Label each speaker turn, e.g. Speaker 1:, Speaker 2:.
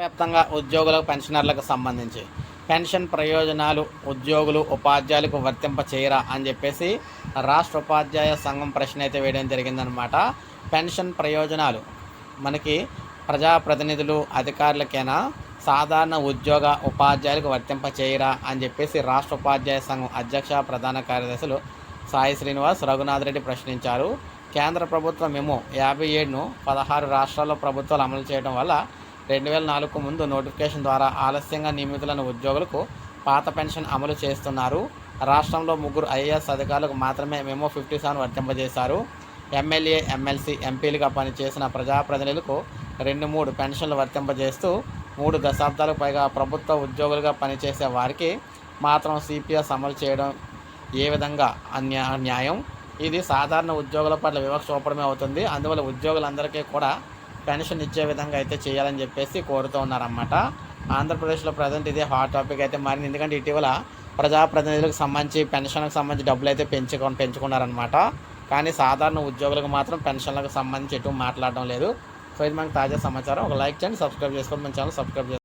Speaker 1: వ్యాప్తంగా ఉద్యోగులకు పెన్షనర్లకు సంబంధించి పెన్షన్ ప్రయోజనాలు ఉద్యోగులు ఉపాధ్యాయులకు వర్తింప చేయరా అని చెప్పేసి రాష్ట్ర ఉపాధ్యాయ సంఘం ప్రశ్న అయితే వేయడం జరిగిందనమాట పెన్షన్ ప్రయోజనాలు మనకి ప్రజాప్రతినిధులు అధికారులకైనా సాధారణ ఉద్యోగ ఉపాధ్యాయులకు వర్తింప చేయరా అని చెప్పేసి రాష్ట్ర ఉపాధ్యాయ సంఘం అధ్యక్ష ప్రధాన కార్యదర్శులు సాయి శ్రీనివాస్ రఘునాథ్ రెడ్డి ప్రశ్నించారు. కేంద్ర ప్రభుత్వం మేము యాభై ఏడును పదహారు రాష్ట్రాల్లో ప్రభుత్వాలు అమలు చేయడం వల్ల రెండు వేల నాలుగుకు ముందు నోటిఫికేషన్ ద్వారా ఆలస్యంగా నియమితులైన ఉద్యోగులకు పాత పెన్షన్ అమలు చేస్తున్నారు. రాష్ట్రంలో ముగ్గురు ఐఏఎస్ అధికారులకు మాత్రమే మెమో ఫిఫ్టీ సెవెన్ వర్తింపజేశారు. ఎమ్మెల్యే ఎమ్మెల్సీ ఎంపీలుగా పనిచేసిన ప్రజాప్రతినిధులకు రెండు మూడు పెన్షన్లు వర్తింపజేస్తూ మూడు దశాబ్దాలకు పైగా ప్రభుత్వ ఉద్యోగులుగా పనిచేసే వారికి మాత్రం సిపిఎస్ అమలు చేయడం ఏ విధంగా అన్యా న్యాయం? ఇది సాధారణ ఉద్యోగుల పట్ల వివక్ష చూపడమే అవుతుంది. అందువల్ల ఉద్యోగులందరికీ కూడా పెన్షన్ ఇచ్చే విధంగా అయితే చేయాలని చెప్పేసి కోరుతూ ఉన్నారన్నమాట. ఆంధ్రప్రదేశ్లో ప్రజెంట్ ఇదే హాట్ టాపిక్ అయితే మారింది. ఎందుకంటే ఇటీవల ప్రజాప్రతినిధులకు సంబంధించి పెన్షన్లకు సంబంధించి డబ్బులు అయితే పెంచుకొని పెంచుకున్నారనమాట కానీ సాధారణ ఉద్యోగులకు మాత్రం పెన్షన్లకు సంబంధించి ఎటు మాట్లాడడం లేదు. సో ఇది మనకు తాజా సమాచారం. ఒక లైక్ చేయండి సబ్స్క్రైబ్ చేసుకోండి. మన ఛానల్ సబ్స్క్రైబ్ చేసుకోండి.